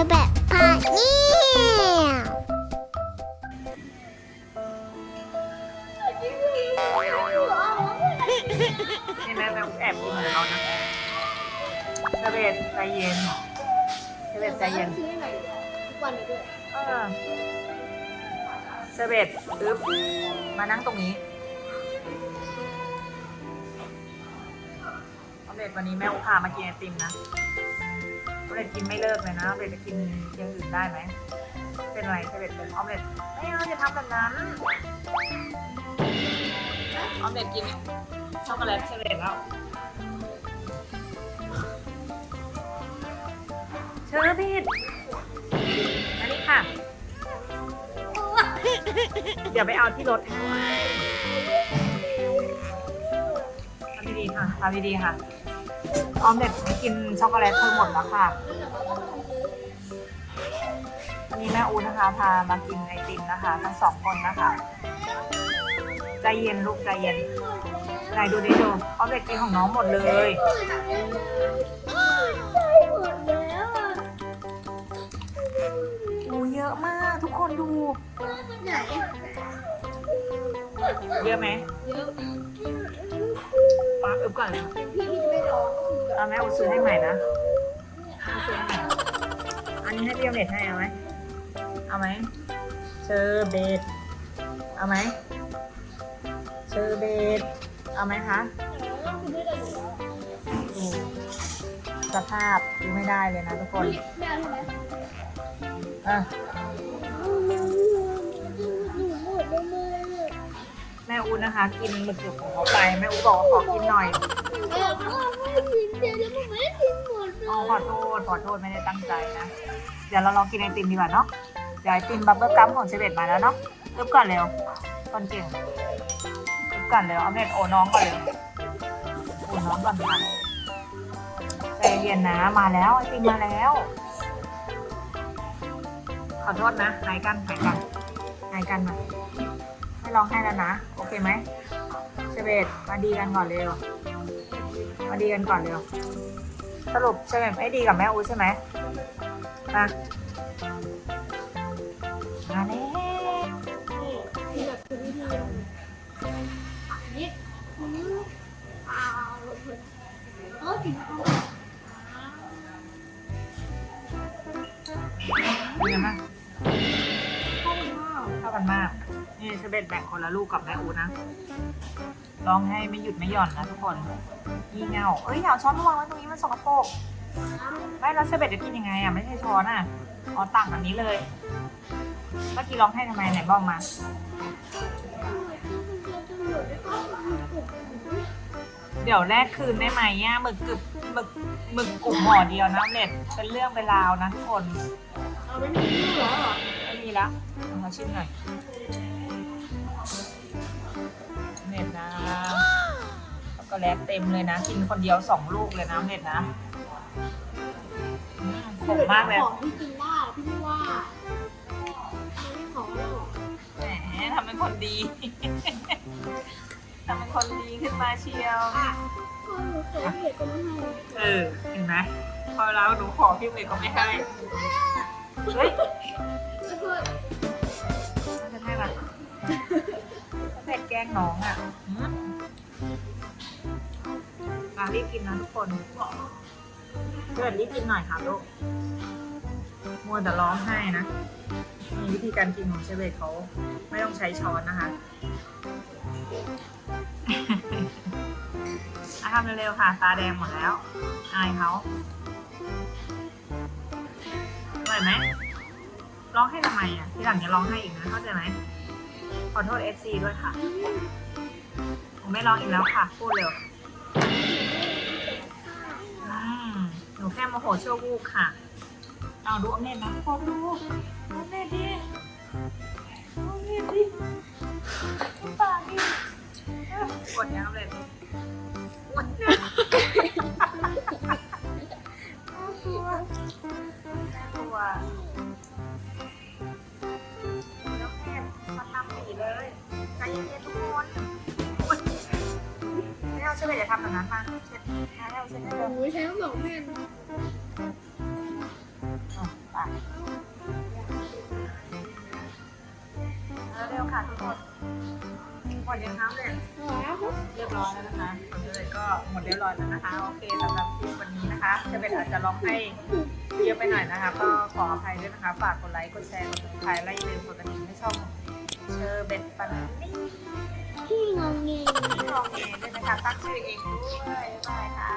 อแบบพาเนี่ยนี่แม่แม่แอบกินของเขานะเชเบตใจเย็นเชเบตใจเย็นซื้อให้หน่อยทุกวันเลยด้วยเออเชเบตอึ๊บมานั่งตรงนี้ออมเล็ตวันนี้แม่อุพามากินไอติมนะ เล็ตกินไม่เลิกเลยนะออมเล็ตจะกินอย่างอื่นได้ไหมเป็นไรเชเบตเป็นออมเล็ตไม่เอาอย่าทำแบบนั้นออมเล็ตกินช็อกโกแลตเชเบตแล้วเชอร์บิดอันนี้ค่ะเดี๋ยวไปเอาที่รถให้ทำดีๆค่ะทำดีๆค่ะ ออมเด็ดกินช็อกโกแลตทั้งหมดแล้วค่ะวันนี้แม่อูนะคะพามากินไอติมนะคะ ทั้งสองคนนะคะใจเย็นลูกใจเย็นไหนดูดิดูออมเด็ดกินของน้องหมดเลยหมดแล้วอะโอ้เยอะมากทุกคนดูไหนเยอะไหมเยอะปาอึบก่อนเลยพี่ที่ไม่ร้องก็คือ เอาแม่อูซื้อให้ใหม่นะเอาซื้อให้ใหม่อันนี้ให้พี่ออมเล็ตให้เอาไหมเอาไหมเชอร์เบตเอาไหมเชอร์เบตเอาไหมคะก็คือไม่ได้อยู่แล้วดูสภาพดูไม่ได้เลยนะทุกคนแม่เอาใช่ไหมอะ อูนะคะ กินหมึกหยุกของเขาไปแม่อูบอกว่าขอกินหน่อยแม่ก็ไม่กินเดี๋ยวผมไม่ได้กินหมดเลอ๋อยขอโทษขอโทษไม่ได้ตั้งใจนะ เดี๋ยวเราลองกินไอติมดีกว่าเนาะเดี๋ยวไอติมบับเบิ้ลกัมของเชเบตมาแล้วเนาะอึบก่อนเร็วคนเก่งอึบก่อนเร็วเอาเน็ตโอน้องก่อนเร็วโอน้องก่อนค่ะใจเย็นนะมาแล้วไอติมมาแล้ว ขอโทษนะหายกันหายกันหายกันมา ไม่ร้องไห้แล้วนะ โอเคไหมเชเบตมาดีกันก่อนเร็วมาดีกันก่อนเร็วสรุปเชเบตไม่ดีกับแม่อูใช่ไหมมามาแล้วนี่ดีมาเออกินข้าวเป็นไงบ้าง นี่เชเบตแบ่งคนละลูกกับแม่อูนะ ร้องให้ไม่หยุดไม่หย่อนนะทุกคนยี่เงาเอ้ยอย่าเอาช้อนมาวางไว้ตรงนี้มันสกปรกไม่แล้วเชเบตจะกินยังไงอะไม่ใช่ช้อนอะอ๋อตักแบบนี้เลยเมื่อกี้ร้องให้ทำไมไหนบอกมาเดี๋ยวแรกคืนได้ไหมย่าหมึกกึบหมึกหมึกกลุ่มห่อเดียวนะเน็ตเป็นเรื่องเป็นราวนะทุกคนเอาไม่มีที่เหรอไม่มีละเอามาชิมหน่อย โกแลตเต็มเลยนะ กินคนเดียวสองลูกเลยนะเน็ตนะอืมขมมากเลยของที่กินได้พี่ไม่ว่าไม่ขอหรอกแหมทำเป็นคนดีทำเป็นคนดีขึ้นมาเชียวอะก็หนูเคยเห็นก็ไม่ให้เออเห็นไหมพอแล้วหนูขอพี่เมย์ก็ไม่ให้ รีบกินนะทุกคนเกิดรีบกินหน่อยค่ะลูกมัวแต่ร้องไห้นะมีวิธีการกินของเชฟเบตเขาไม่ต้องใช้ช้อนนะคะอะทำเร็วๆค่ะ ตาแดงหมดแล้วอายเขาอร่อยไหมร้องให้ทำไมอะที่หลังอย่าร้องให้อีกนะเข้าใจไหมขอโทษ FC ด้วยค่ะ ผมไม่ร้องอีกแล้วค่ะ พูดเร็ว หนูแค่โมโหชั่ววูบค่ะเอาดูออมเน็ตนะพอดูออมเน็ตดิออมเน็ตดิปากดิเอ้ากดยังออมเน็ตกดยังน่ากลัวกลัวน้องเน็ตมาทำสีเลยใจเย็นๆทุกคน ชื่อเลยอย่าทำแบบนั้นมาเช็ดให้เอาเช็ดให้เร็วหนูใช้ต้องบอกแม่อะไปเร็วๆค่ะทุกคนหมดยังคะเลยแล้วเรียบร้อยแล้วนะคะเลยก็หมดเรียบร้อยแล้วนะคะ โอเคสำหรับคลิปวันนี้นะคะ จะเป็นอาจจะลองให้เยอะไปหน่อยนะคะ ก็ขออภัยด้วยนะคะ ฝากกดไลค์ กดแชร์ กดติดตามและอย่าลืมกดกระดิ่งให้ช่องเชอร์เบ็ดปันนี่ ที่งงเงที่ลองเองด้วยนะคะตั้งชื่อเองด้วยบ๊ายบายค่ะ